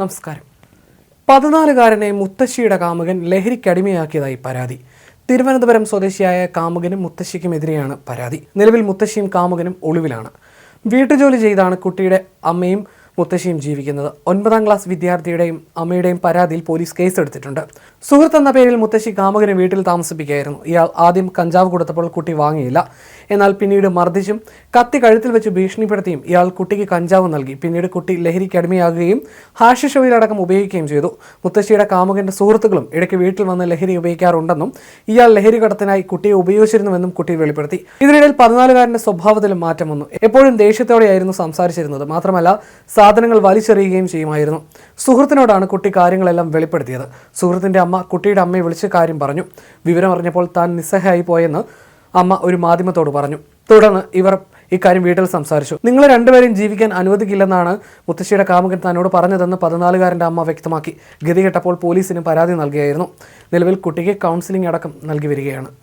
നമസ്കാരം. പതിനാലുകാരനെ മുത്തശ്ശിയുടെ കാമുകൻ ലഹരിക്കടിമയാക്കിയതായി പരാതി. തിരുവനന്തപുരം സ്വദേശിയായ കാമുകനും മുത്തശ്ശിക്കുമെതിരെയാണ് പരാതി. നിലവിൽ മുത്തശ്ശിയും കാമുകനും ഒളിവിലാണ്. വീട്ടുജോലി ചെയ്താണ് കുട്ടിയുടെ അമ്മയും മുത്തശ്ശിയും ജീവിക്കുന്നത് ഒൻപതാം ക്ലാസ് വിദ്യാർത്ഥിയുടെയും അമ്മയുടെയും പരാതിയിൽ പോലീസ് കേസെടുത്തിട്ടുണ്ട്. സുഹൃത്ത് എന്ന പേരിൽ മുത്തശ്ശി കാമുകനെ വീട്ടിൽ താമസിപ്പിക്കുകയായിരുന്നു. ഇയാൾ ആദ്യം കഞ്ചാവ് കൊടുത്തപ്പോൾ കുട്ടി വാങ്ങിയില്ല. എന്നാൽ പിന്നീട് മർദ്ദിച്ചും കത്തി കഴുത്തിൽ വെച്ച് ഭീഷണിപ്പെടുത്തിയും ഇയാൾ കുട്ടിക്ക് കഞ്ചാവ് നൽകി. പിന്നീട് കുട്ടി ലഹരിക്ക് അടിമയാകുകയും ഹാഷിഷോയിലടക്കം ഉപയോഗിക്കുകയും ചെയ്തു. മുത്തശ്ശിയുടെ കാമുകന്റെ സുഹൃത്തുക്കളും ഇടയ്ക്ക് വീട്ടിൽ വന്ന് ലഹരി ഉപയോഗിക്കാറുണ്ടെന്നും ഇയാൾ ലഹരി കടത്തിനായി കുട്ടിയെ ഉപയോഗിച്ചിരുന്നുവെന്നും കുട്ടി വെളിപ്പെടുത്തി. ഇതിനിടയിൽ പതിനാലുകാരന്റെ സ്വഭാവത്തിലും മാറ്റം വന്നു. എപ്പോഴും ദേഷ്യത്തോടെയായിരുന്നു സംസാരിച്ചിരുന്നത്. മാത്രമല്ല സാധനങ്ങൾ വലിച്ചെറിയുകയും ചെയ്യുമായിരുന്നു. സുഹൃത്തിനോടാണ് കുട്ടി കാര്യങ്ങളെല്ലാം വെളിപ്പെടുത്തിയത്. സുഹൃത്തിന്റെ അമ്മ കുട്ടിയുടെ അമ്മയെ വിളിച്ച് കാര്യം പറഞ്ഞു. വിവരം അറിഞ്ഞപ്പോൾ താൻ നിസ്സഹായി പോയെന്ന് അമ്മ ഒരു മാധ്യമത്തോട് പറഞ്ഞു. തുടർന്ന് ഇവർ ഇക്കാര്യം വീട്ടിൽ സംസാരിച്ചു. നിങ്ങൾ രണ്ടുപേരും ജീവിക്കാൻ അനുവദിക്കില്ലെന്നാണ് മുത്തശ്ശിയുടെ കാമുകൻ തന്നോട് പറഞ്ഞതെന്ന് പതിനാലുകാരന്റെ അമ്മ വ്യക്തമാക്കി. ഗതികെട്ടപ്പോൾ പോലീസിന് പരാതി നൽകിയായിരുന്നു. നിലവിൽ കുട്ടിക്ക് കൗൺസിലിംഗ് അടക്കം നൽകി വരികയാണ്.